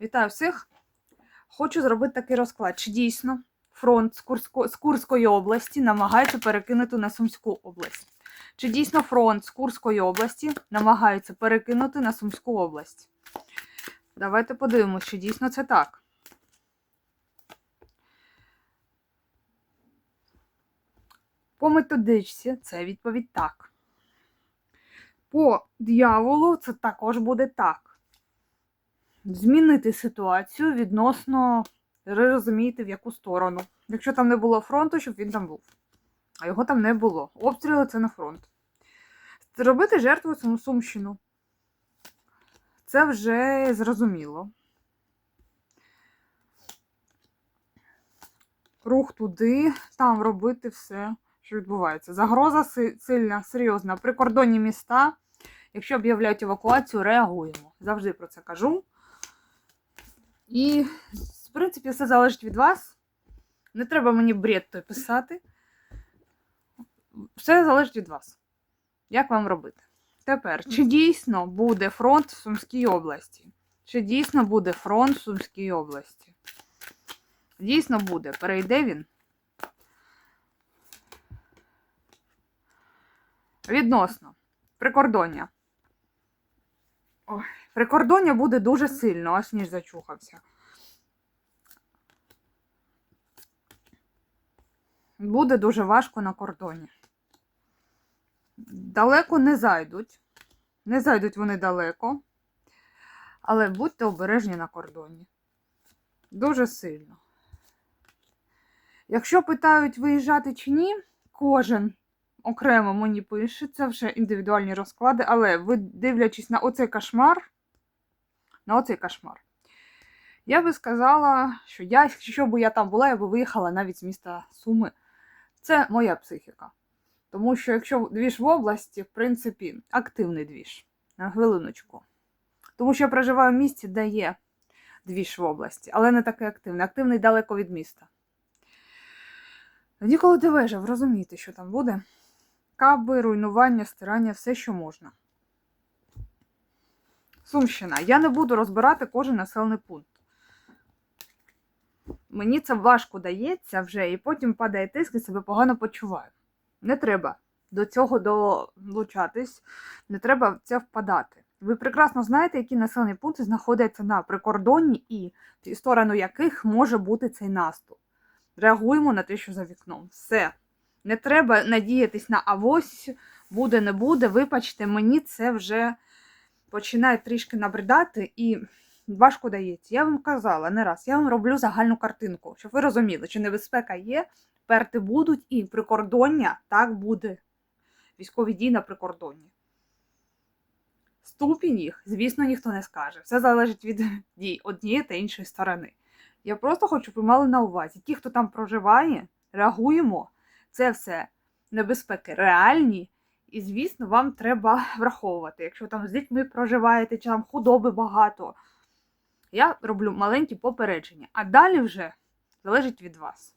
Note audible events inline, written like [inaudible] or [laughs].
Вітаю всіх! Хочу зробити такий розклад. Чи дійсно фронт з, Курсько... з Курської області намагається перекинути на Сумську область? Чи дійсно фронт з Курської області намагається перекинути на Сумську область? Давайте подивимося, чи дійсно це так. По методичці це відповідь так. По дьяволу це також буде так. Змінити ситуацію відносно, ви розумієте, в яку сторону. Якщо там не було фронту, щоб він там був. А його там не було. Обстріли це на фронт. Зробити жертву саму Сумщину. Це вже зрозуміло. Рух туди, там робити все, що відбувається. Загроза сильна, серйозна. Прикордонні міста. Якщо об'являють евакуацію, реагуємо. Завжди про це кажу. І, в принципі, все залежить від вас. Не треба мені бред той писати. Все залежить від вас. Як вам робити? Тепер, чи дійсно буде фронт в Сумській області? Чи дійсно буде фронт в Сумській області? Дійсно буде. Перейде він. Відносно. Прикордоння. Ой, прикордоння буде дуже сильно, аж ніж зачухався. Буде дуже важко на кордоні. Далеко не зайдуть. Не зайдуть вони далеко. Але будьте обережні на кордоні. Дуже сильно. Якщо питають, виїжджати чи ні, кожен окремо мені пише, це вже індивідуальні розклади, але ви дивлячись на оцей кошмар, на оцей кошмар, я би сказала, що я, якщо б я там була, я би виїхала навіть з міста Суми. Це моя психіка. Тому що якщо двіж в області, в принципі, активний двіж. На хвилиночку. Тому що я проживаю в місті, де є двіж в області, але не такий активний. Активний далеко від міста. Тоді, коли ти вижив, розумієте, що там буде. Каби, руйнування, стирання, все, що можна. Сумщина. Я не буду розбирати кожен населений пункт. Мені це важко дається вже, і потім падає тиск і себе погано почуваю. Не треба до цього долучатись, не треба в це впадати. Ви прекрасно знаєте, які населені пункти знаходяться на прикордонні і в сторону яких може бути цей наступ. Реагуємо на те, що за вікном. Все. Не треба надіятись на авось, буде, не буде. Вибачте, мені це вже починає трішки набридати і важко дається. Я вам казала не раз, я вам роблю загальну картинку, щоб ви розуміли, що небезпека є, перти будуть і прикордоння так буде. Військові дії на прикордонні. Ступінь їх, звісно, ніхто не скаже. Все залежить від дій однієї та іншої сторони. Я просто хочу, щоб ви мали на увазі. Ті, хто там проживає, реагуємо. Це все небезпеки реальні. І, звісно, вам треба [laughs] враховувати. Якщо там з дітьми проживаєте, чи там худоби багато. Я роблю маленькі попередження. А далі вже залежить від вас.